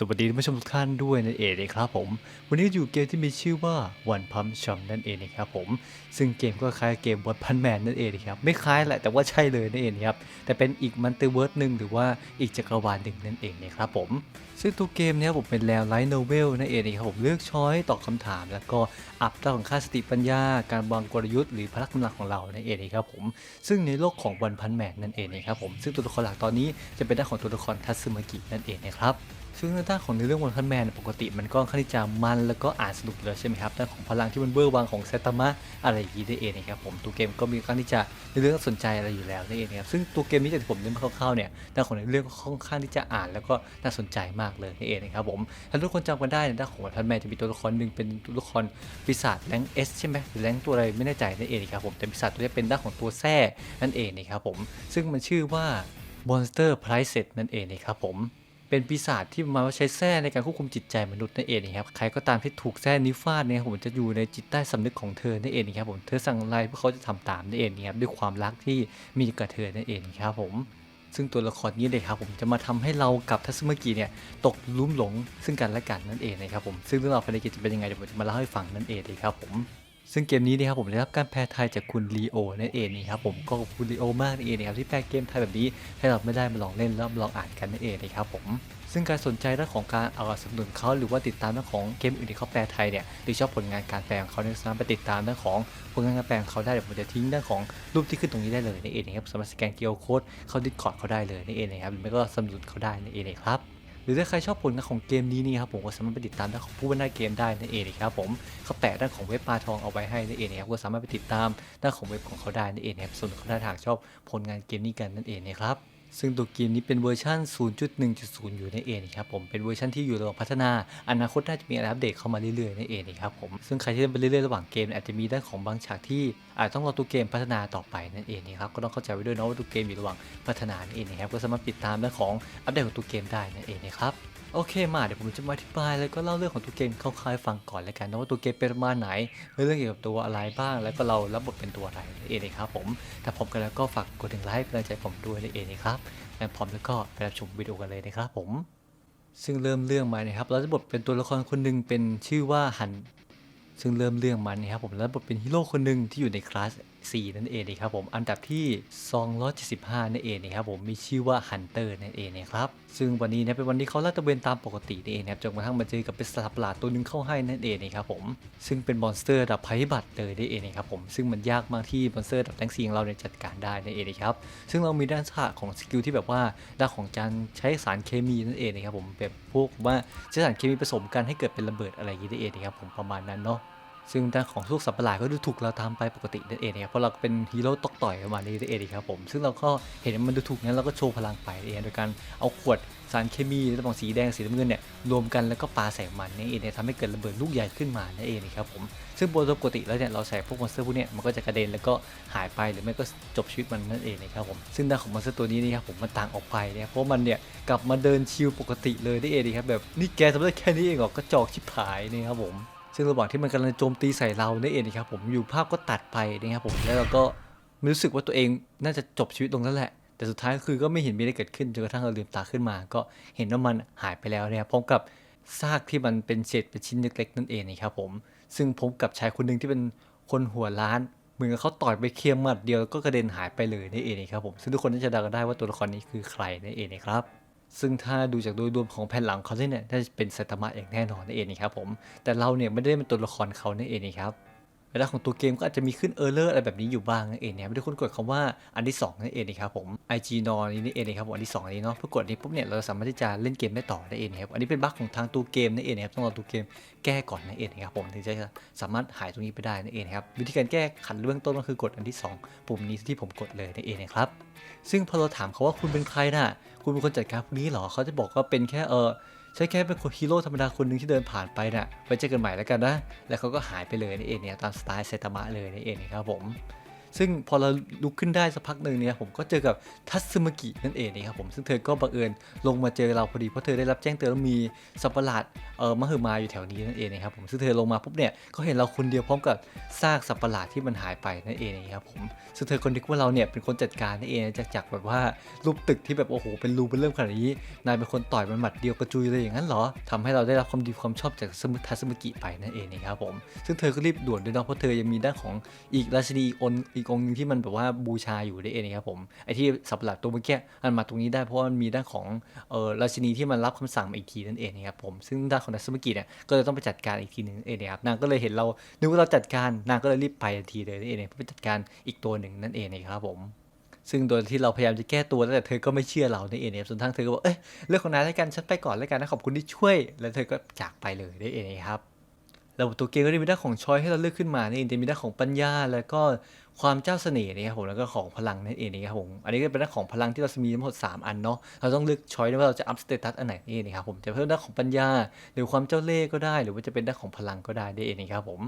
สวัสดีท่านผู้ชมทุกท่านด้วยนั่นเองนะครับผม วันนี้อยู่เกมที่มีชื่อว่า One Punch Jump นั่นเองนะครับผม ซึ่งเกมก็คล้ายเกม One Punch Man นั่นเองนะครับ ไม่คล้ายแหละแต่ว่าใช่เลยนั่นเองครับ แต่เป็นอีกมันติเวิร์สหนึ่งหรือว่าอีกจักรวาลหนึ่งนั่นเองนะครับผม ซึ่งตัวเกมนี้ผมเป็นแนวไลท์โนเวลนั่นเองนะครับผมเลือกช้อยตอบคำถาม แล้วก็อัพด้านของค่าสติปัญญา การวางกลยุทธ์หรือพละกำลังของเรานั่นเองนะครับผม ซึ่งในโลกของวันพันแมนนั่นเองนะครับผม ซึ่งตัวละครหลักตอนนี้จะเป็นด้านของตัวละครทัตสึมากินั่นเองนะครับ ซึ่งในด้านของในเรื่องวันพันแมนปกติมันก็ค่อนข้างที่จะมันแล้วก็อ่านสนุกแล้วใช่ไหมครับด้านของพลังที่มันเบอร์วังของเซตามะอะไรอย่างนี้ได้เองนะครับผมตัวเกมก็มีค่อนข้างที่จะในเรื่องน่าสนใจอะไรอยู่แล้วนั่นเองนะครับซึ่งตัวเกมนี้จากที่ผมเล่นมาคร่าวๆเนี่ยด้านของในเรื่องก็ค่อนข้างที่จะอ่านแล้วก็น่าสนใจมากเลยนั่นเองนะครับผมถ้าทุกคนจำกันได้ในด้านของวันพันแมนจะมีตัวละครหนึ่งเป็นตัวละครปีศาจแรงเอสใช่ไหมหรือแรงตัวอะไรไม่แน่ใจนั่นเองนะครับผมแต่ปีศาจตัวนี้เป็นด้านของตัวแท้นั่นเองนะครับผมซึ่งมันชื่อว่า Monster Price นั่นเองนะครับผม เป็นปีศาจที่มาใช้แส้ในการควบคุมจิตใจมนุษย์นั่นเองนะครับใครก็ตามที่ถูกแส้นิ้ฟาดเนี่ยผมจะอยู่ในจิตใต้สำนึกของเธอนั่นเองนะครับผมเธอสั่งอะไรพวกเขาจะทำตามนั่นเองนะครับด้วยความรักที่มีกับเธอนั่นเองครับผมซึ่งตัวละครนี้เลยครับผมจะมาทำให้เรากับทัศมกิเนี่ยตกลุ่มหลงซึ่งกันและกันนั่นเองนะครับผมซึ่งเรื่องราวภายในเกมจะเป็นยังไงเดี๋ยวผมจะมาเล่าให้ฟังนั่นเองเลยครับผม ซึ่งเกมนี้นะครับผมได้รับการแปลไทยจากคุณลีโอนั่นเองนะครับผมก็ขอบคุณลีโอมากนั่นเองนะครับที่แปลเกมไทยแบบนี้ให้เราไม่ได้มาลองเล่นแล้วมาลองอ่านกันนั่นเองนะครับผมซึ่งการสนใจเรื่องของการเอาสนับสนุนเขาหรือว่าติดตามเรื่องของเกมอื่นที่เขาแปลไทยเนี่ยหรือชอบผลงานการแปลของเขาเนี่ยสามารถไปติดตามเรื่องของผลงานการแปลของเขาได้เดี๋ยวผมจะทิ้งเรื่องของรูปที่ขึ้นตรงนี้ได้เลยนั่นเองนะครับสามารถสแกนเกียร์โค้ดเข้าดิสคอร์ดเขาได้เลยนั่นเองนะครับหรือไม่ก็สนับสนุนเขาได้นั่นเองนะครับ รือถ้าใครชอบผลงานของเกมนี้นี่ครับผมก็สามารถไปติดตามด้านของผู้บรรณาเกมได้นั่นเองนะครับผมเขาแปะด้านของเว็บปลาทองเอาไว้ให้นั่นเองนะครับก็สามารถไปติดตามด้านของเว็บของเขาได้นั่นเองนะครับส่วนคนถ้าหากชอบผลงานเกมนี้กันนั่นเองนะครับ ซึ่งตัวเกมนี้เป็นเวอร์ชัน0.1.0 อยู่ในเองนครับผม เป็นเวอร์ชันที่อยู่ระหว่างพัฒนา อนาคตน่าจะมีอะไรอัปเดตเข้ามาเรื่อยๆในเองนครับผม ซึ่งใครที่เล่นไปเรื่อยๆระหว่างเกมอาจจะมีด้านของบางฉากที่อาจต้องรอตัวเกมพัฒนาต่อไปนั่นเองนะครับ ก็ต้องเข้าใจไว้ด้วยนะว่าตัวเกมอยู่ระหว่างพัฒนานั่นเองครับ ก็สามารถติดตามด้านของอัปเดตของตัวเกมได้นั่นเองนะครับ โอเคมาเดี๋ยวผมจะมาอธิบายแล้วก็เล่าเรื่องของตัวเกมคร่าวๆฟังก่อนแล้วกันนะว่าตัวเกมเป็นมาไหนเรื่องเกี่ยวกับตัวอะไรบ้าง แล้วก็เรารับบทเป็นตัวอะไรนั่เองนะครับผมถ้าพร้อมกันแล้วก็ฝากกดถึงไลค์เป็นกำลังใจผมด้วยนั่นเองนะครับและพร้อมแล้วก็ไปรับชมวิดีโอกันเลยนะครับผม ซึ่งเริ่มเรื่องมานี่ยครับเราจะบทเป็นตัวละครคนหนึ่งเป็นชื่อว่าฮันซึ่งเริ่มเรื่องมันนะครับผมแล้วบทเป็นฮีโร่คนหนึ่งที่อยู่ในคลาส 4 นั่นเองนะครับผมอันดับที่ 275 นั่นเองนะครับผมมีชื่อว่าฮันเตอร์นั่นเองนะครับซึ่งวันนี้เนี่ยเป็นวันที่เขาลาดตระเวนตามปกตินั่นเองนะครับจนกระทั่งมาเจอกับเป็นสัตว์ประหลาดตัวหนึงเข้าให้นั่นเองนะครับผมซึ่งเป็นมอนสเตอร์ดับภัยพิบัติเลยนั่นเองนะครับผมซึ่งมันยากมากที่มอนสเตอร์ดับแรงซีของเราเนี่ยจัดการได้นั่นเองนะครับซึ่งเรามีด้านศาสตร์ของสกิลที่แบบว่าด้านของการใช้สารเคมีนั่นเองนะครับผมแบบพวกว่าใช้สารเคมีผสมกันให้เกิดเป็นระเบิดอะไรอย่างนี้นั่นเองนะครับผมประมาณนั้นเนาะ ซึ่งด้านของทุกสัตว์ประหลาดก็ดูถูกเราตาไปปกตินั่นเองนะครับเพราะเราเป็นฮีโร่ตอกต่อยประมาณนี้นั่นเองครับผมซึ่งเราก็เห็นมันดูถูกงั้นเราก็โชว์พลังไปนั่นเองโดยการเอาขวดสารเคมีระหว่างสีแดงสีน้ำเงินเนี่ยรวมกันแล้วก็ปาใส่มันนั่นเองทำให้เกิดระเบิดลูกใหญ่ขึ้นมานั่นเองครับผมซึ่งโดยปกติแล้วเนี่ยเราใส่พวกมอนสเตอร์พวกเนี้ยมันก็จะกระเด็นแล้วก็หายไปหรือไม่ก็จบชีวิตมันนั่นเองนะครับผมซึ่งด้านของมอนสเตอร์ตัวนี้นี่ครับผมมันต่างออกไปเนี่ยเพราะมันเนี่ยกลับมาเดินชิลปกติเลยนั่นเองครับแบบนี่แกทำได้แค่นี้เองเหรอกระจอกชิบหายนี่ครับผม ซึ่งระหว่างที่มันกำลังโจมตีใส่เราเนี่ยเองนะครับผมอยู่ภาพก็ตัดไปนะครับผมแล้วเราก็รู้สึกว่าตัวเองน่าจะจบชีวิตลงแล้วแหละ แต่สุดท้ายคือก็ไม่เห็นมีอะไรเกิดขึ้นจนกระทั่งเราลืมตาขึ้นมา ก็เห็นว่ามันหายไปแล้วนะครับพร้อมกับซากที่มันเป็นเศษเป็นชิ้นเล็กๆนั่นเองนะครับผมซึ่งพบกับชายคนหนึ่งที่เป็นคนหัวล้านเหมือนกับเขาต่อยไปเคียมหมัดเดียวก็กระเด็นหายไปเลยนั่เองนะครับผมซึ่งทุกคนน่าจะเดากันได้ว่าตัวละครนี้คือใครนั่เองนะครับ ซึ่งถ้าดูจากโดยรวมของแผ่นหลังเขาเนี่ยน่าจะเป็นไซตามะอย่างแน่นอนนั่นเองนะครับผม แต่เราเนี่ยไม่ได้เป็นตัวละครเขานั่นเองนะครับเวลาของตัวเกมก็อาจจะมีขึ้นเออร์เลอร์อะไรแบบนี้อยู่บ้างนั่นเองนะครับทุกคนกดคำว่าอันที่2นั่นเองนะครับผม IG n o นี่นี่เองนะครับผมอันที่2อันนี้เนาะเพื่อกดนี้ปุ๊บเนี่ยเราสามารถที่จะเล่นเกมได้ต่อนั่นเองนครับอันนี้เป็นบั๊กของทางตัวเกมนั่นเองนครับต้องรอตัวเกมแก้ก่อนนั่นเองนครับผมถึงจะสามารถหายตรงนี้ไปได้นั่นเองนครับวิธีการแก้ขันเบื้องต้นก็คือกดอันที่สองปุ่มนี้ที่ผมกดเลยนั่นเองนะครับซึ่งพอเราถามเขาว่าคุณเป็นใครน่ะ คุณเป็นคนจัดการพวกนี้เหรอเขาจะบอกว่าเป็นแค่เออใช่แค่เป็นคนฮีโร่ธรรมดาคนหนึ่งที่เดินผ่านไปน่ะไว้เจอกันใหม่แล้วกันนะ แล้วเขาก็หายไปเลยนี่เองเนี่ยตามสไตล์ไซตามะเลยนี่เองนะครับผม ซึ่งพอเราลุกขึ้นได้สักพักหนึ่งเนี่ยผมก็เจอกับทัตสึมกินั่นเองนะครับผมซึ่งเธอก็บังเอิญลงมาเจอเราพอดีเพราะเธอได้รับแจ้งเตือนว่ามีสัตว์ประหลาดเออมหึมาอยู่แถวนี้นั่นเองนะครับผมซึ่งเธอลงมาปุ๊บเนี่ยก็เห็นเราคนเดียวพร้อมกับซากสัตว์ประหลาดที่มันหายไปนั่นเองนะครับผมซึ่งเธอคนนึกว่าเราเนี่ยเป็นคนจัดการนั่นเองจากจากแบบว่ารูปตึกที่แบบโอ้โหเป็นรูเป็นเริ่มขนาดนี้นายเป็นคนต่อยมันหมัดเดียวกระจุยเลยอย่างนั้นเหรอทำให้เราได้รับความดีความชอบจากสมุทัสมุกิไปนั่นเองนะครับผมซึ่งเธอก็รีบด่วนด้วยเนาะเพราะเธอยังมีด้านของอีกราชินีอีกองค์อีกองหนึงที่มันแบบว่าบูชาอยู่นั่นเองนะครับผมไอ้ที่สับหลักตัวเมื่อกี้มันมาตรงนี้ได้เพราะมันมีด้านของเออราชินีที่มันรับคำสั่งมาอีกทีนั่นเองนะครับผมซึ่งด้านของทัสมุกิเนี่ยก็เลยต้องไปจัดการอีกทีหนึงนั่นเองนะครับนางก็เลยเห็นเรานึกว่าเราจัดการนางก็เลยรีบไปทันทีเลยนั่นเองเพื่อไปจัดการอีกตัวหนึ่งนั่นเองนะครับผมซึ่งโดยที่เราพยายามจะแก้ตัวแต่เธอก็ไม่เชื่อเราในเองนะครับส่วนทั้งเธอก็บอกเอ้ยเรื่องของนายแล้วกันฉันไปก่อนแล้วกันนะขอบคุณที่ช่วย แล้วเธอก็จากไปเลยได้เองครับ แล้วตัวเกมก็จะมีด้านของช้อยให้เราเลือกขึ้นมานี่จะมีด้านของปัญญา แล้วก็ความเจ้าเสน่ห์นะครับผมแล้วก็ของพลังนั่นเองนะครับผมอันนี้ก็เป็นด้านของพลังที่เรามีทั้งหมด 3 อันเนาะเราต้องเลือกช้อยว่าเราจะอัพสเตตัสอันไหนนี่เองนะครับผมจะเพิ่มด้านของปัญญา หรือความเจ้าเล่ห์ก็ได้ หรือว่าจะเป็นด้านของพลังก็ได้ได้เองนะครับผม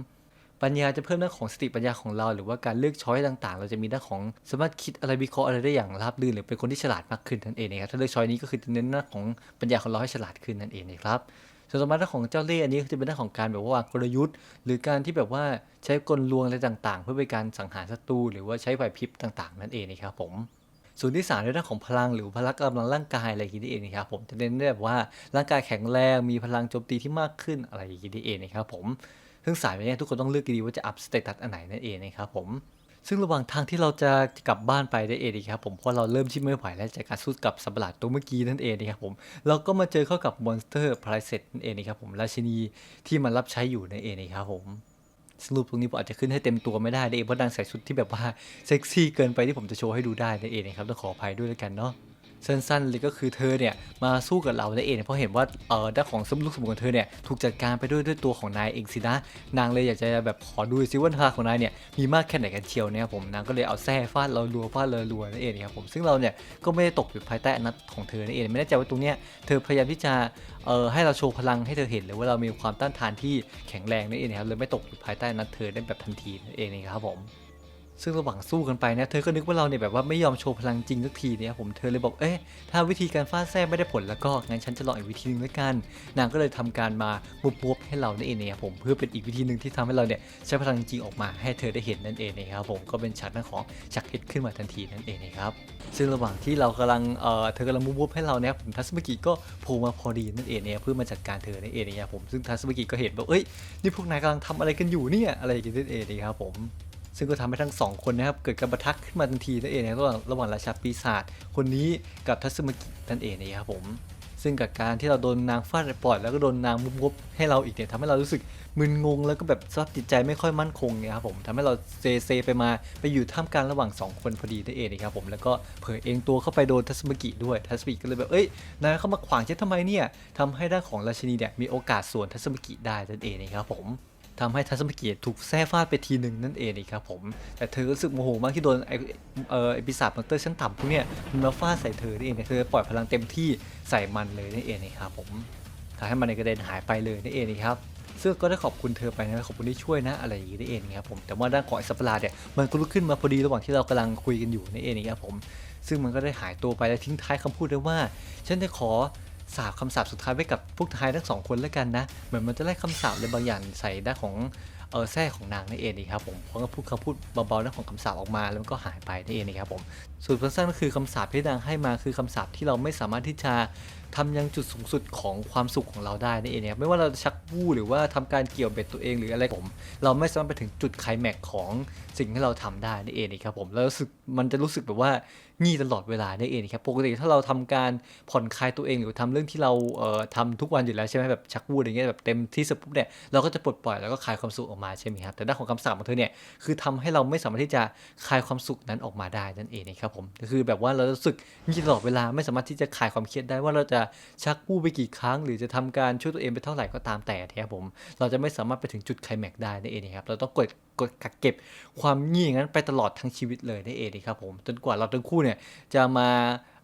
ปัญญาจะเพิ่มด้านของสติปัญญาของเรา หรือว่าการเลือกช้อยต่างๆ เราจะมีด้านของสามารถคิดอะไรวิเคราะห์อะไรได้อย่างราบรื่นหรือเป็นคนที่ฉลาดมากขึ้นนั่นเองนะครับถ้าเลือกช้อยนี้ก็คือจะเน้นด้านของปัญญาของเราให้ฉลาดขึ้นนั่นเองนะครับ ส่วนสมมติด้านของเจ้าเล่ห์อันนี้จะเป็นด้านของการแบบว่าวางกลยุทธ์ หรือการที่แบบว่าใช้กลลวงอะไรต่าง ๆ เพื่อเป็นการสังหารศัตรูหรือว่าใช้ไหวพริบต่างๆ นั่นเองนะครับผมส่วนที่สามในเรื่องของพลังหรือพละกำลังร่างกายอะไรอย่างนี้เองนะครับผมจะเน้นแบบว่าร่างกายแข็งแรงมีพลังโจมตีที่มากขึ้นอะไรอย่างนี้เองนะครับผมซึ่งสายไปเนี่ยทุกคนต้องเลือกดีว่าจะอัพสเตตัสอันไหนนั่นเองนะครับผม ซึ่งระหว่างทางที่เราจะกลับบ้านไปได้เองครับผมเพราะเราเริ่มที่ไม่ไหวแล้วจากการสู้กับสับหลาดตัวเมื่อกี้นั่นเองนะครับผมเราก็มาเจอเข้ากับมอนสเตอร์พลายเซตนั่นเองนะครับผมราชินีที่มันรับใช้อยู่นั่นเองนะครับผมสรุปตรงนี้ผมอาจจะขึ้นให้เต็มตัวไม่ได้นั่นเองเพราะนางใส่ชุดที่แบบว่าเซ็กซี่เกินไปที่ผมจะโชว์ให้ดูได้นั่นเองนะครับต้องขออภัยด้วยแล้วกันเนาะ สั้นๆเลยก็คือเธอเนี่ยมาสู้กับเรานั่นเองเพราะเห็นว่าเออด้านของสมลูกสมุนของเธอเนี่ยถูกจัดการไปด้วยด้วยตัวของนายเองสินะนางเลยอยากจะแบบขอดูซิว่าพลังของนายเนี่ยมีมากแค่ไหนกันเชียวเนี่ยครับผมนางก็เลยเอาแส้ฟาดเรารัวฟาดเรารัวนั่นเองครับผมซึ่งเราเนี่ยก็ไม่ได้ตกอยู่ภายใต้อนาจของเธอนั่นเองไม่แน่ใจว่าตรงเนี้ยเธอพยายามที่จะเอ่อให้เราโชว์พลังให้เธอเห็นเลยว่าเรามีความต้านทานที่แข็งแรงนั่นเองนครับเลยไม่ตกอยู่ภายใต้อนาจเธอได้แบบทันทีนั่นเองนะครับผม ซึ่งระหว่างสู้กันไปเนี่ยเธอก็นึกว่าเราเนี่ยแบบว่าไม่ยอมโชว์พลังจริงสักทีเนี่ยผมเธอเลยบอกเอ๊ะถ้าวิธีการฟาดแท้ไม่ได้ผลแล้วก็งั้นฉันจะลองอีกวิธีหนึงแล้วกัน นางก็เลยทำการมาบุบวบให้เรานั่นเองนะครับผมเพื่อเป็นอีกวิธีหนึ่งที่ทำให้เราเนี่ยใช้พลังจริงออกมาให้เธอได้เห็นนั่นเองนะครับผมก็เป็นฉากหน้าของชักเอ็ดขึ้นมาทันทีนั่นเองนะครับซึ่งระหว่างที่เรากำลังเอ่อเธอกำลังบุบวบให้เราเนี่ยผมทัศมิกิก็โผล่มาพอดีนั่นเองเนี่ยเพื่อมาจัดการเธอนั่นเองนะครับผมซึ่งทัศมิกิก็เห็นว่าเอ้ยนี่พวกนายกำลังทำอะไรกันอยู่เนี่ยอะไรอย่างเงี้ยนั่นเองนะครับผม ซึ่งก็ทำให้ทั้งสองคนนะครับเกิดการประทักขึ้นมาทันทีนั่นเองนะระหว่างระหว่างราชาปีศาจคนนี้กับทัศมกินั่นเองนะครับผม ซึ่งกับการที่เราโดนนางฟาดปล่อยแล้วก็โดนนางมุบมบให้เราอีกเนี่ยทำให้เรารู้สึกมึนงงแล้วก็แบบสภาพจิตใจไม่ค่อยมั่นคงเนี่ยครับผมทำให้เราเซเซไปมาไปอยู่ท่ามกลางระหว่างสองคนพอดีนั่นเองนะครับผมแล้วก็เผยเองตัวเข้าไปโดนทัศมกิด้วยทัศมกิก็เลยแบบเอ้ยนายเข้ามาขวางฉันทำไมเนี่ยทำให้ด้านของราชินีเนี่ยมีโอกาสสวนทัศมกิได้นั่นเองนะครับผม ทำให้ทัศมกิถูกแท้ฟาดไปทีหนึ่งนั่นเองนี่ครับผม แต่เธอรู้สึกโมโหมากที่โดนไอเอ่อปีศาจมอนเตอร์ชั้นต่ำพวกเนี้ยมันมาฟาดใส่เธอนี่เองเธอปล่อยพลังเต็มที่ใส่มันเลยนั่นเองนี่ครับผมทำให้มันในกระเด็นหายไปเลยนั่นเองนี่ครับซึ่งก็ได้ขอบคุณเธอไปนะขอบคุณที่ช่วยนะอะไรอย่างนี้นั่นเองครับผมแต่ว่าด้านของไอสัตว์ประหลาดเนี่ยมันก็ลุกขึ้นมาพอดีระหว่างที่เรากำลังคุยกันอยู่นั่นเองนี่ครับผม ซึ่งมันก็ได้หายตัวไปแล้วทิ้งท้ายคำพูดด้วยว่า ฉันจะขอ สาบคำสาปสุดท้ายไว้กับพวกทายทั้งสองคนแล้วกันนะ เหมือนมันจะไล่คำสาปอะไรบางอย่างใส่ด้านของเออแท้ของนางนั่นเองนี่ครับผมเพราะก็พูดคำพูดเบาๆด้านของคำสาปออกมาแล้วมันก็หายไปนั่นเองนี่ครับผมส่วนสั้นๆก็คือคำสาปที่นางให้มาคือคำสาปที่เราไม่สามารถที่จะทำยังจุดสูงสุดของความสุขของเราได้นั่นเองนะครับไม่ว่าเราจะชักวู้หรือว่าทำการเกี่ยวเบ็ดตัวเองหรืออะไรผม เราไม่สามารถไปถึงจุดไคลแม็กของสิ่งที่เราทำได้นั่นเองนะครับผมแล้วรู้สึกมันจะรู้สึกแบบว่า งี่ตลอดเวลานั่นเองครับปกติถ้าเราทำการผ่อนคลายตัวเองหรือทำเรื่องที่เราเอ่อทำทุกวันอยู่แล้วใช่ไหมแบบชักวูดอย่างเงี้ยแบบเต็มที่สุดปุ๊บเนี่ยเราก็จะปลดปล่อยแล้วก็คลายความสุขออกมาใช่ไหมครับแต่ด้านของคำสั่งของเธอเนี่ยคือทำให้เราไม่สามารถที่จะคลายความสุขนั้นออกมาได้นั่นเองนะครับผมคือแบบว่าเรารู้สึกงี่ตลอดเวลาไม่สามารถที่จะคลายความเครียดได้ว่าเราจะชักวูบไปกี่ครั้ง หรือจะทำการช่วยตัวเองไปเท่าไหร่ก็ตามแต่นะครับผมเราจะไม่สามารถไปถึงจุดไคลแม็กได้นั่นเองครับเราต้องกด กดกักเก็บความงี่อย่างนั้นไปตลอดทั้งชีวิตเลยนั่นเองนะครับผมจนกว่าเราทั้งคู่เนี่ยจะมา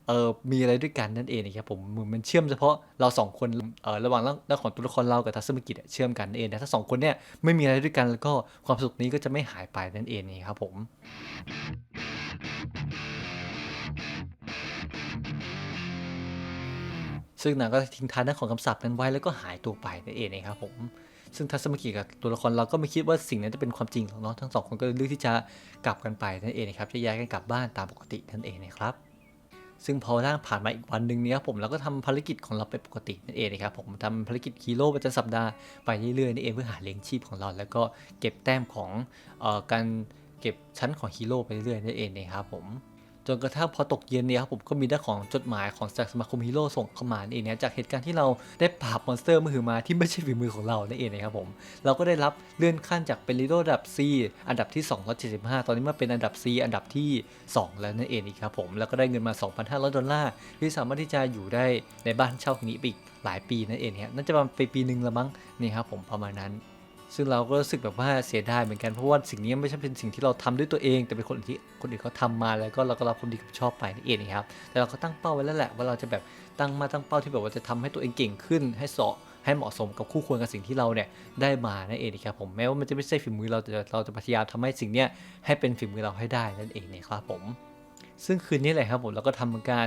เออมีอะไรด้วยกันนั่นเองนะครับผมมันเชื่อมเฉพาะเราสองคนเออระหว่างเรื่องของตัวละครเรากับทัศนกิจเชื่อมกันนั่นเองแต่ถ้าสองคนเนี่ยไม่มีอะไรด้วยกันแล้วก็ความสุขนี้ก็จะไม่หายไปนั่นเองนะครับผมซึ่งนางก็ทิ้งท้ายเรื่องของคำสาปนั้นไว้แล้วก็หายตัวไปนั่นเองนะครับผม ซึ่งทัศนกิจกับตัวละครเราก็ไม่คิดว่าสิ่งนั้นจะเป็นความจริงหรอกเนาะทั้งสองคนก็เลือกที่จะกลับกันไปนั่นเองนะครับจะย้ายกันกลับบ้านตามปกตินั่นเองนะครับซึ่งพอร่างผ่านมาอีกวันหนึ่งเนี้ยผมเราก็ทำภารกิจของเราไปปกตินั่นเองนะครับผมทำภารกิจฮีโร่ประจำสัปดาห์ไปเรื่อยๆนั่นเองเพื่อหาเลี้ยงชีพของเรา แล้วก็เก็บแต้มของเอ่อการเก็บชั้นของฮีโร่ไปเรื่อยๆนั่นเองนะครับผม จนกระทั่งพอตกเย็นเนี่ยครับผมก็มีได้ของจดหมายของจากสมาคมฮีโร่ส่งเข้ามานั่นเองนะจากเหตุการณ์ที่เราได้ปราบมอนสเตอร์มือหือมาที่ไม่ใช่ฝีมือของเรานั่นเองนะครับผมเราก็ได้รับเลื่อนขั้นจากเป็นฮีโร่ระดับ C อันดับที่ 275 ตอนนี้มาเป็นอันดับ C อันดับที่ 2 แล้วนั่นเองอีกครับผมแล้วก็ได้เงินมา 2,500 ดอลลาร์ที่สามารถที่จะอยู่ได้ในบ้านเช่าแห่งนี้ไปอีกหลายปีนั่นเองครับน่าจะประมาณไปปีหนึ่งละมั้งนี่ครับผมประมาณนั้น ซึ่งเราก็รู้สึกแบบว่าเสียดายเหมือนกันเพราะว่าสิ่งนี้ไม่ใช่เป็นสิ่งที่เราทำด้วยตัวเอง แต่เป็นคนอื่นที่คนอื่นเขาทำมาแล้วก็เราก็รับคนดีกับชอบไปนั่นเองนะครับแต่เราก็ตั้งเป้าไว้แล้วแหละว่าเราจะแบบตั้งมาตั้งเป้าที่แบบว่าจะทำให้ตัวเองเก่งขึ้นให้เสาะให้เหมาะสมกับคู่ควรกับสิ่งที่เราเนี่ยได้มานั่นเองนะครับผมแม้ว่ามันจะไม่ใช่ฝีมือเราแต่เราจะพยายามทำให้สิ่งเนี้ยให้เป็นฝีมือเราให้ได้นั่นเองนะครับผม ซึ่งคืนนี้แหละครับผมเราก็ทำการ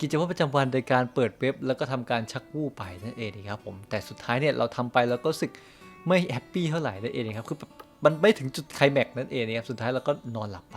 กิจวัตรประจำวันโดยการเปิดเว็บ แล้วก็ทำการชักวู้ไปนั่นเองนะครับผมแต่สุดท้ายเนี่ยเราทำไปแล้วก็รู้สึก ไม่แฮปปี้เท่าไหร่นั่นเองครับคือแบบมันไม่ถึงจุดไคลแม็กซ์นั่นเองนะครับสุดท้ายเราก็นอนหลับไป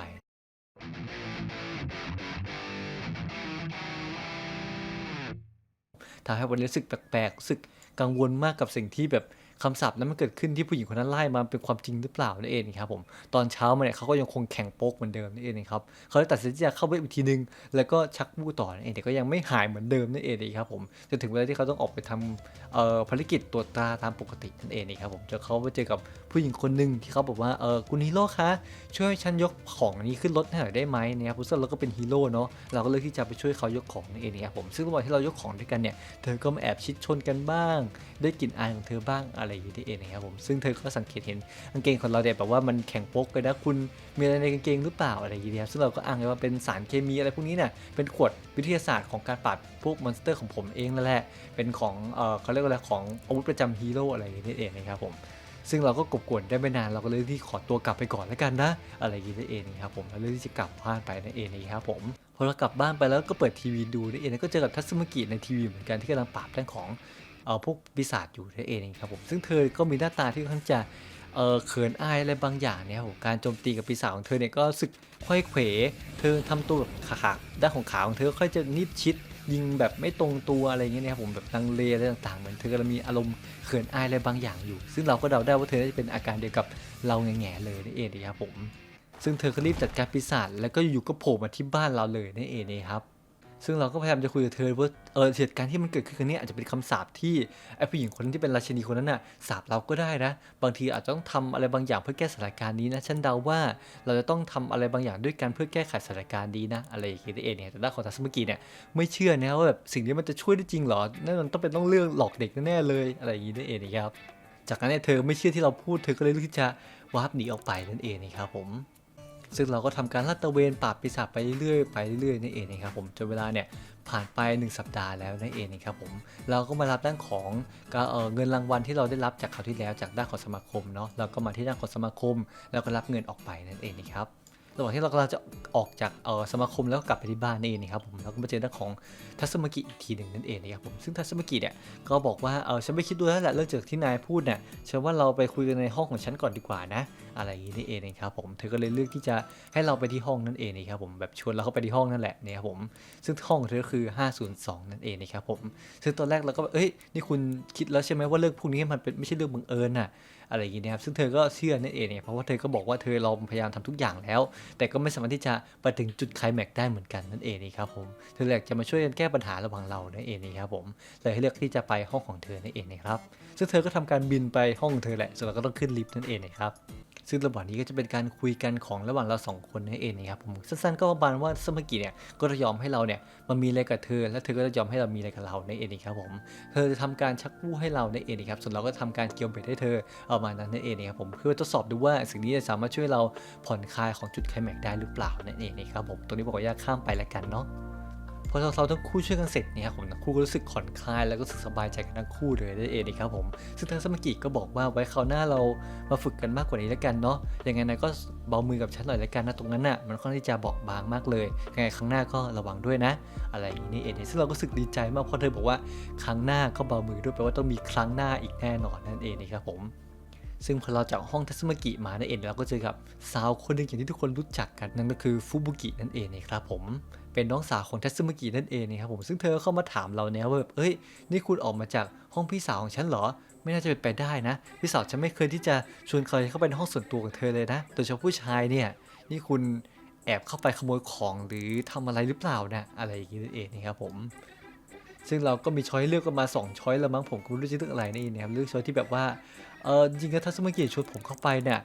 ทำให้วันนี้รู้สึกแปลกๆรู้สึกกังวลมากกับสิ่งที่แบบ คำศัพท์นั้นมันเกิดขึ้นที่ผู้หญิงคนนั้นไล่มาเป็นความจริงหรือเปล่านั่นเองครับผมตอนเช้ามาเนี่ยเขาก็ยังคงแข่งโป๊กเหมือนเดิมนั่นเองครับเขาเลยตัดสินใจเข้าไปอีกทีนึง แล้วก็ชักบู้ต่อนั่นเองแต่ก็ยังไม่หายเหมือนเดิมนั่นเองครับผมจนถึงเวลาที่เขาต้องออกไปทำเอ่อภารกิจตรวจตาตามปกตินั่นเองครับผมจนเขาไปเจอกับผู้หญิงคนหนึ่งที่เขาบอกว่าเออคุณฮีโร่คะช่วยฉันยกของนี้ขึ้นรถให้หน่อยได้ไหมเนี่ยครับซึ่งเราก็เป็นฮีโร่เนาะเราก็เลือกที่จะไปช่วยเขายกของนั่นเองครับผมซึ่งระหว่างที่เรายกของด้วยกันเนี่ยเธอก็มาแอบชิดชนกันบ้าง ได้กลิ่นอายของเธอบ้างอะไรอย่างนี้เองนะครับผมซึ่งเธอก็สังเกตเห็นกางเกงของเราเนี่ยแบบว่ามันแข็งโป๊กเลยนะคุณมีอะไรในกางเกงหรือเปล่าอะไรอย่างนี้ครับซึ่งเราก็อ้างเลยว่าเป็นสารเคมีอะไรพวกนี้เนี่ยเป็นขวดวิทยาศาสตร์ของการปราบพวกมอนสเตอร์ของผมเองนั่นแหละเป็นของเออเขาเรียกว่าอะไรของอาวุธประจำฮีโร่อะไรอย่างนี้เองนะครับผมซึ่งเราก็กบกวนได้ไม่นานเราก็เลยที่ขอตัวกลับไปก่อนแล้วกันนะ อะไรอย่างนี้นั่นเองครับผมแล้วเลือกที่จะกลับบ้านไปนั่นเองนะครับผมพอเรากลับบ้านไปแล้วก็เปิดทีวีดูนั่นเองก็เจอกับทัศมกิในทีวีเหมือนกันที่กำลังปราบเรื่องของ พวกปีศาจอยู่นั่นเองครับผมซึ่งเธอก็มีหน้าตาที่ค่อนข้างจะเออเขินอายอะไรบางอย่างเนี่ยครับผมการโจมตีกับปีศาจของเธอเนี่ยก็สึกค่อยเขวเธอทำตัวแบบขาด้านของขาของเธอค่อยจะนิดชิดยิงแบบไม่ตรงตัวอะไรอย่างเงี้ยนะครับผมแบบลังเลอะไรต่างๆเหมือนเธอกำลังมีอารมณ์เขินอายอะไรบางอย่างอยู่ ซึ่งเราก็เดาได้ว่าเธอน่าจะเป็นอาการเดียวกับเราแง่ๆเลยนั่นเองนะครับผมซึ่งเธอก็รีบจัดการปีศาจแล้วก็อยู่ๆก็โผล่มาที่บ้านเราเลยนั่นเองนะครับ ซึ่งเราก็พยายามจะคุยกับเธอว่าเออเหตุการณ์ที่มันเกิดขึ้นนี้อาจจะเป็นคำสาปที่ไอ้ผู้หญิงคนนั้นที่เป็นราชินีคนนั้นน่ะสาปเราก็ได้นะ บางทีอาจจะต้องทำอะไรบางอย่างเพื่อแก้สถานการณ์นี้นะฉันเดาว่าเราจะต้องทำอะไรบางอย่างด้วยกันเพื่อแก้ไขสถานการณ์นี้นะอะไรอย่างเงี้ยเองเนี่ยแต่ด้านของทัศมกีเนี่ยไม่เชื่อนะว่าแบบสิ่งนี้มันจะช่วยได้จริงหรอนั่นมันต้องเป็นต้องเรื่องหลอกเด็กแน่เลยอะไรอย่างงี้นั่นเองนะครับจากนั้นเนี่ยเธอไม่เชื่อที่เราพูดเธอก็เลยเลือกที่จะวาร์ปหนีออกไปนั่นเองนะครับผม ซึ่งเราก็ทำการลาดตระเวนปราบปีศาจไปเรื่อยๆไปเรื่อยๆนั่นเองนะครับผมจนเวลาเนี่ยผ่านไป 1 สัปดาห์แล้วนั่นเองนะครับผมเราก็มารับด้านของเอ่อเงินรางวัลที่เราได้รับจากคราวที่แล้วจากด้านของสมาคมเนาะเราก็มาที่ด้านของสมาคม แล้วก็รับเงินออกไปนั่นเองนะครับ ระหว่างที่เรากำลังจะออกจากเออสมาคมแล้วก็กลับไปที่บ้านนี่นเองนะครับผมเราก็มาเจอด้านของทัศมกิอีกทีหนึ่งนั่นเองนะครับผมซึ่งทัศมกิเนี่ยก็บอกว่าเออฉันไม่คิดดูแล้วแหละเรื่องจากที่นายพูดเนี่ยฉันว่าเราไปคุยกันในห้องของฉันก่อนดีกว่านะ อะไรอย่างนี้นี่เองนะครับผมเธอก็เลยเลือกที่จะให้เราไปที่ห้องนั่นเองนะครับผมแบบชวนเราเข้าไปที่ห้องนั่นแหละนี่ยครับผมซึ่งห้องเธอคือ 502 นั่นเองนะครับผมซึ่งตอนแรกเราก็เอ้ยนี่คุณคิดแล้วใช่ไหมว่าเรื่องพวกนี้มันเป็นไม่ใช่เรื่องบังเอิญน่ะ อะไรอย่างนี้นะครับซึ่งเธอก็เชื่อนั่นเองเนี่ยเพราะว่าเธอก็บอกว่าเธอเราพยายามทำทุกอย่างแล้ว แต่ก็ไม่สามารถที่จะไปถึงจุดไคลแม็กได้เหมือนกันนั่นเองนะครับผมเธออยากจะมาช่วยกันแก้ปัญหาระหว่างเรานั่นเองนะครับผมเลยให้เลือกที่จะไปห้องของเธอนั่นเองนะครับซึ่งเธอก็ทำการบินไปห้องของเธอแหละส่วนเราก็ต้องขึ้นลิฟต์นั่นเองนะครับ ซึ่งระหว่างนี้ก็จะเป็นการคุยกันของระหว่างเราสองคนนั่นเองนะครับผมสั้นๆก็ประมาณว่าสมกิเนี่ยก็จะยอมให้เราเนี่ยมามีอะไรกับเธอ และเธอก็จะยอมให้เรามีอะไรกับเราในนเองนะครับผมเธอจะทำการชักวู้ให้เราในนเองนะครับส่วนเราก็ทำการเกี่ยวเบ็ดให้เธอเอามานั้นนั่นเองนะครับผมเพื่อทดสอบดูว่าสิ่งนี้จะสามารถช่วยเราผ่อนคลายของจุดไคลแม็กได้หรือเปล่านั่นเองนะครับผมตรงนี้บอกว่ายากข้ามไปแล้วกันเนาะ พอเราทั้งคู่ช่วยกันเสร็จเนี่ยครับผมทั้งคู่ก็รู้สึกผ่อนคลายแล้วก็รู้สึกสบายใจกันทั้งคู่เลยนั่นเองนะครับผม ซึ่งทางสมากิก็บอกว่าไว้คราวหน้าเรามาฝึกกันมากกว่านี้แล้วกันเนาะยังไงนะก็เบามือกับฉันหน่อยแล้วกันนะตรงนั้นน่ะมันค่อนข้างที่จะเบาบางมากเลยยังไงครั้งหน้าก็ระวังด้วยนะ อะไรอย่างนี้นี่เองซึ่งเราก็รู้สึกดีใจมากเพราะเธอบอกว่าครั้งหน้าก็เบามือด้วยแปลว่าต้องมีครั้งหน้าอีกแน่นอนนั่นเองนะครับผมซึ่งพอเราจากห้องทัศมกิมานั่นเองเราก็เจอกับสาวคนหนึ่งอย่างที่ทุกคนรู้จักกันนั่นก็คือฟุบุกินั่นเองนะครับผม เป็นน้องสาวของทัศมกินั่นเองนะครับผมซึ่งเธอเข้ามาถามเราเนี่ยว่าแบบเอ้ยนี่คุณออกมาจากห้องพี่สาวของฉันเหรอ ไม่น่าจะเป็นไปได้นะ พี่สาวฉันไม่เคยที่จะชวนใครเข้าไปในห้องส่วนตัวของเธอเลยนะโดยเฉพาะผู้ชายเนี่ยนี่คุณแอบเข้าไปขโมยของหรือทำอะไรหรือเปล่านะอะไรอย่างนี้นั่นเองนะครับผม ซึ่งเราก็มีช้อยเลือกกันมา2ช้อยแล้วมั้งผมก็ไม่รู้จะเลือกอะไรนี่นะครับเลือกช้อยที่แบบว่าเออจริงๆทัศนกิจชวนผมเข้าไปเนี่ย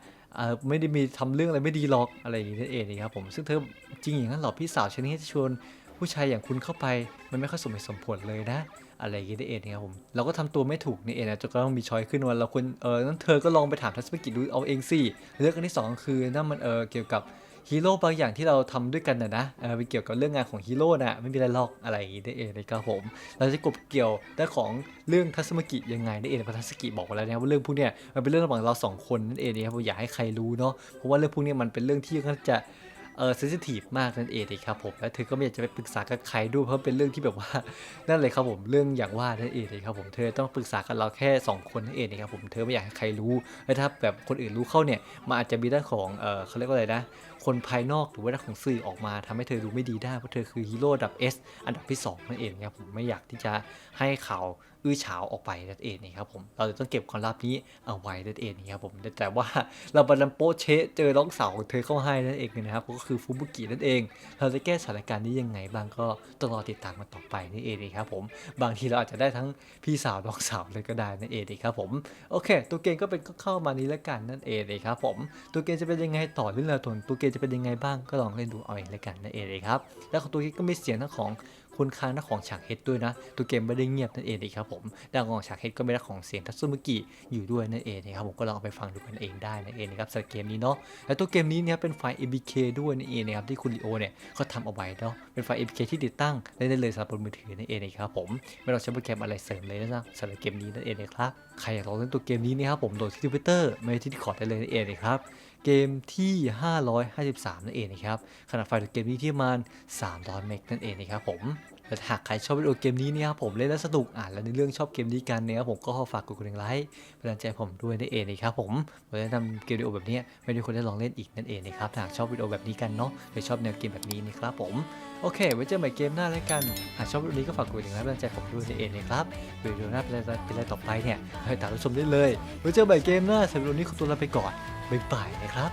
ไม่ได้มีทำเรื่องอะไรไม่ดีหรอกอะไรอย่างนี้นั่นเองนะครับผมซึ่งเธอจริงอย่างนั้นหรอพี่สาวฉันนี่จะชวนผู้ชายอย่างคุณเข้าไปมันไม่ค่อยสมเหตุสมผลเลยนะ อะไรอย่างนี้นั่นเองนะครับผมเราก็ทำตัวไม่ถูกนี่เองนะจนก็ต้องมีช้อยขึ้นว่าเราควรเออนั้นเธอก็ลองไปถามทัศนกิจดูเอาเองสิเลืองอันที่สองคือนั่นมันเออเกี่ยวกับ ฮีโร่บางอย่างที่เราทำด้วยกันนะนะเออเป็นเกี่ยวกับเรื่องงานของฮีโร่นะไม่มีอะไรหรอกอะไรอย่างนี้ได้เองนะครับผมเราจะกบเกี่ยวได้ของเรื่องทัศมกิยังไงได้เองเพราะทัศกิบอกมาแล้วนะว่าเรื่องพวกเนี้ยมันเป็นเรื่องระหว่างเราสองคนนั่นเองนะครับผมอยากให้ใครรู้เนาะเพราะว่าเรื่องพวกเนี้ยมันเป็นเรื่องที่ค่อนจะ เออเซนซิทีฟมากนั่นเองนะครับผมและเธอก็ไม่อยากจะไปปรึกษากับใครด้วยเพราะเป็นเรื่องที่แบบว่านั่นเลยครับผมเรื่องอย่างว่านั่นเองนะครับผมเธอต้องปรึกษากับเราแค่สองคนนั่นเองนะครับผมเธอไม่อยากให้ใครรู้และถ้าแบบคนอื่นรู้เข้าเนี่ยมันอาจจะมีด้านของเออเขาเรียกว่าอะไรนะ คนภายนอกหรือว่าด้านของสื่อออกมาทำให้เธอดูไม่ดีได้เพราะเธอคือฮีโร่ดับ S อันดับที่2นั่นเองครับผมไม่อยากที่จะให้ข่าว อื้อฉาวออกไปนั่นเองนะครับผมเราจะต้องเก็บความลับนี้เอาไว้นั่นเองนะครับผมแต่ว่าเราบันดันโปเชะเจอน้องสาวของเธอเข้าให้นั่นเองนะครับก็คือฟูบุกินั่นเอง เราจะแก้สถานการณ์นี้ยังไงบ้างก็ต้องรอติดตามกันต่อไปนั่นเองนะครับผมบางทีเราอาจจะได้ทั้งพี่สาวน้องสาวเลยก็ได้นั่นเองนะครับผมโอเค ตัวเกมก็เป็นเข้ามานี้แล้วกันนั่นเองนะครับผมตัวเกมจะเป็นยังไงต่อเรื่องราวตัวตัวเกมจะเป็นยังไงบ้างก็ลองเล่นดูเอาเองแล้วกันนั่นเองเลยครับแล้วของตัวเกมก็มีเสียงทั้งของ คุณค้างทั้งของฉากเฮดด้วยนะ ตัวเกมไม่ได้เงียบนั่นเองเลยครับผมด้าของฉากเฮดก็ไม่ได้ของเสียงทัตสึมุกิอยู่ด้วยนั่นเองนะครับผมก็ลองไปฟังดูกันเองได้นั่นเองนะครับสำหรับเกมนี้เนาะและตัวเกมนี้เนี่ยเป็นไฟล์ ABK ด้วยนั่นเองนะครับที่คุณลีโอเนี่ยเขาทำเอาไว้เนาะเป็นไฟล์ ABK ที่ติดตั้งเล่นได้เลยสำหรับบนมือถือนั่นเองนะครับผมไม่ต้องใช้โปรแกรมอะไรเสริมเลยนะสำหรับเกมนี้นั่นเองนะครับใครอยากลองเล่นตัวเกมนี้นะครับผมโหลดที่ทวิตเตอร์ไม่ที่ดีคอร์ดได้เลยนั่นเองนะครับ เกมที่ 553 นั่นเองนะครับขนาดไฟล์ตัวเกมนี้ที่ประมาณ 300 เมกนั่นเองนะครับผม และหากใครชอบวิดีโอเกมนี้เนี่ยครับผมเล่นแล้วสนุกอ่านแล้วในเรื่องชอบเกมนี้กันเนี่ยครับผมก็ขอฝากกดกระดิ่งไลค์เป็นกำลังใจผมด้วยนั่นเองนะครับผมผมจะนำเกมวิดีโอแบบนี้ไม่ได้คนได้ลองเล่นอีกนั่นเองนะครับถ้าหากชอบวิดีโอแบบนี้กันเนาะหรือชอบแนวเกมแบบนี้นะครับผมโอเคไว้เจอใหม่เกมหน้าแล้วกันหากชอบวิดีโอนี้ก็ฝากกดกระดิ่งไลค์เป็นกำลังใจผมด้วยนั่นเองนะครับวิดีโอหน้าเป็นอะไรเป็นอะไรต่อไปเนี่ยให้ตามรับชมได้เลยไว้เจอใหม่เกมหน้าสำหรับวิดีโอนี้ขอตัวลาไปก่อนบ๊ายบายนะครับ